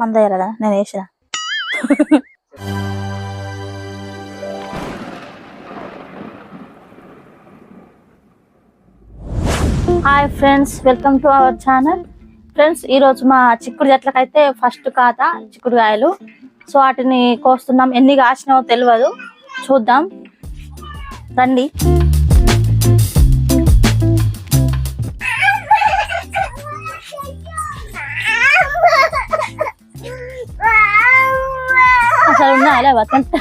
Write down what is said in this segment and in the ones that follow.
మన దగ్గర నేను వేసిన hi friends welcome to our channel friends ఈరోజు మా చిక్కుడు చెట్లకైతే ఫస్ట్ కాత చిక్కుడుకాయలు సో వాటిని కోస్తున్నాం. ఎన్ని కాసినావో తెలియదు చూద్దాం. రండి. అసలు ఉన్నాయా వతంటే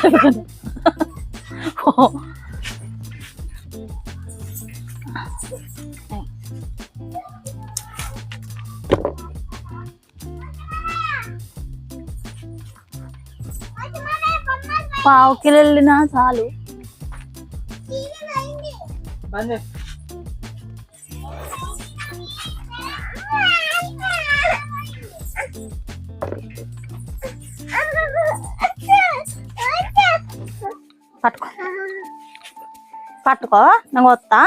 పావు కిలో వెళ్ళినా చాలు పట్టుకో నాకు వస్తా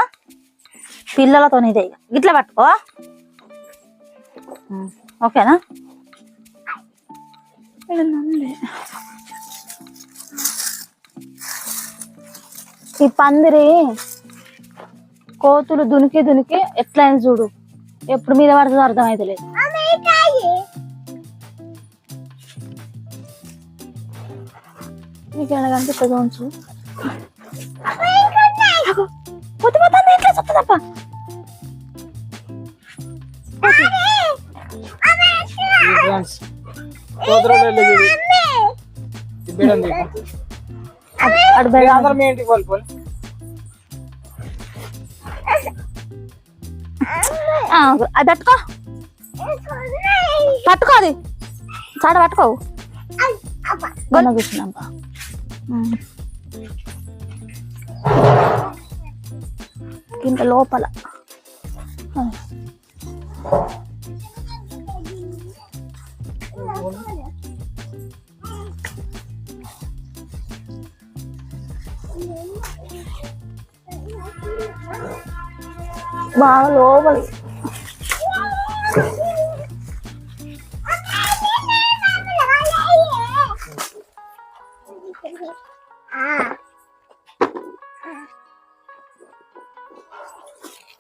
పిల్లలతో ఇదే ఇక. గిట్ల పట్టుకో ఓకేనా. ఈ పందిరి కోతులు దునికి దునికి ఎట్లయింది చూడు ఎప్పుడు మీద పడుతుందో అర్థమైతే లేదు నీకు ఎలా కనిపిస్తుంది ఉంచు? పోతే పోతుంది ఇంట్లో చెప్తుందప్ప ఫ్రెండ్స్ సోదరులు ఇబ్బేడండి అడు బెడ అందరం మీ ఇంటికి వాళ్ళు పోయి అది పట్టుకో పట్టుకో అది చాడ పట్టుకో గొల్ల కూర్చున్నాం ఇంత లోపల బాగా లోపలి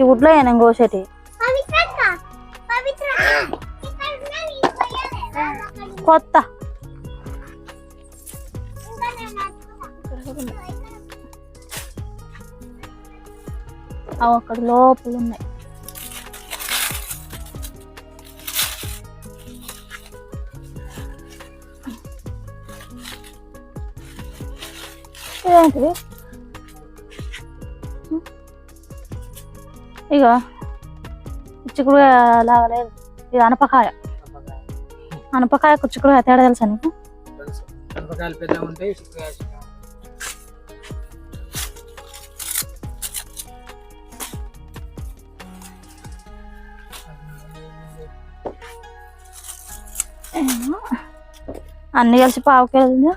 ఈ గుడ్లో నేను కోసేటి కొత్త అవి అక్కడ లోపల ఉన్నాయి ఇదేంటిది ఇక చిక్కుడుగా లాగా లేదు ఇది అనపకాయ. అనపకాయ చిక్కుడుగా తేడా తెలుసా నీకు? ఉంటాయి. ఏమో. అన్ని కలిసి పావు కిలో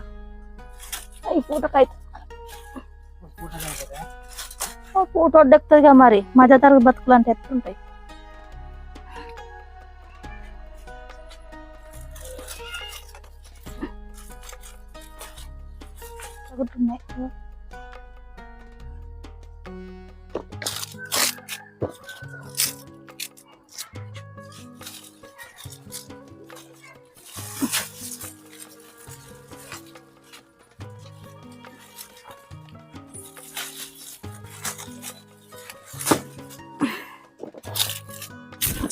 ఈ పూటకైతే. ఆ పూట వడ్డెక్కుతుంది కదా మరి మధ్య తరగతి బతుకులు అంటే ఎట్లుంటాయి ఒకటున్నాయి.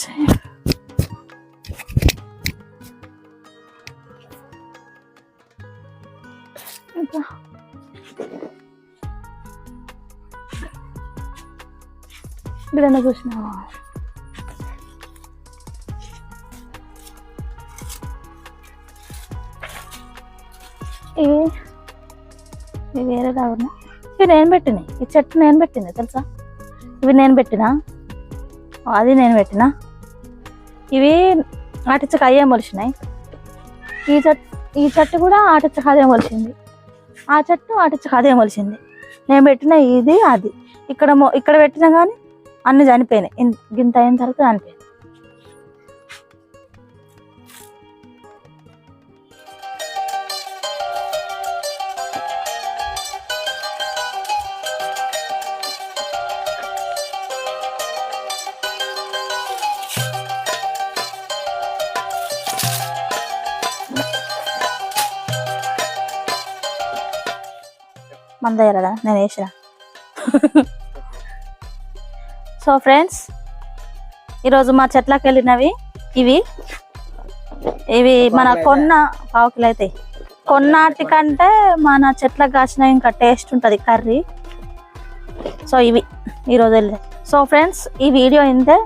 ఛే. ఇంకా ఇవి ఇవి వేరేలా ఇవి నేను పెట్టినాయి. ఈ చెట్టు నేను పెట్టింది తెలుసా? ఇవి నేను పెట్టినా? అది నేను పెట్టినా? ఇవి ఆటిచ్చక అయ్యే మొలిచినాయి. ఈ చెట్టు ఈ చెట్టు కూడా ఆటిచ్చక అదే మొలిచింది. ఆ చెట్టు ఆటిచ్చక అదే మొలిచింది. నేను పెట్టిన ఇది అది. ఇక్కడ ఇక్కడ పెట్టినా కానీ అన్ని చనిపోయినాయి. గింత అయిన తర్వాత చనిపోయింది మన దగ్గర కదా నేను వేసిన సో ఫ్రెండ్స్ ఈరోజు మా చెట్లకు వెళ్ళినవి ఇవి. ఇవి మన కొన్న పావుకిలు అయితే. కొన్నాటి కంటే మన చెట్లకు కాసిన ఇంకా టేస్ట్ ఉంటుంది కర్రీ. సో ఇవి ఈరోజు వెళ్ళి. సో ఫ్రెండ్స్ ఈ వీడియో ఇంతే.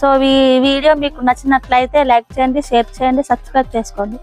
సో ఈ వీడియో మీకు నచ్చినట్లయితే లైక్ చేయండి షేర్ చేయండి సబ్స్క్రైబ్ చేసుకోండి.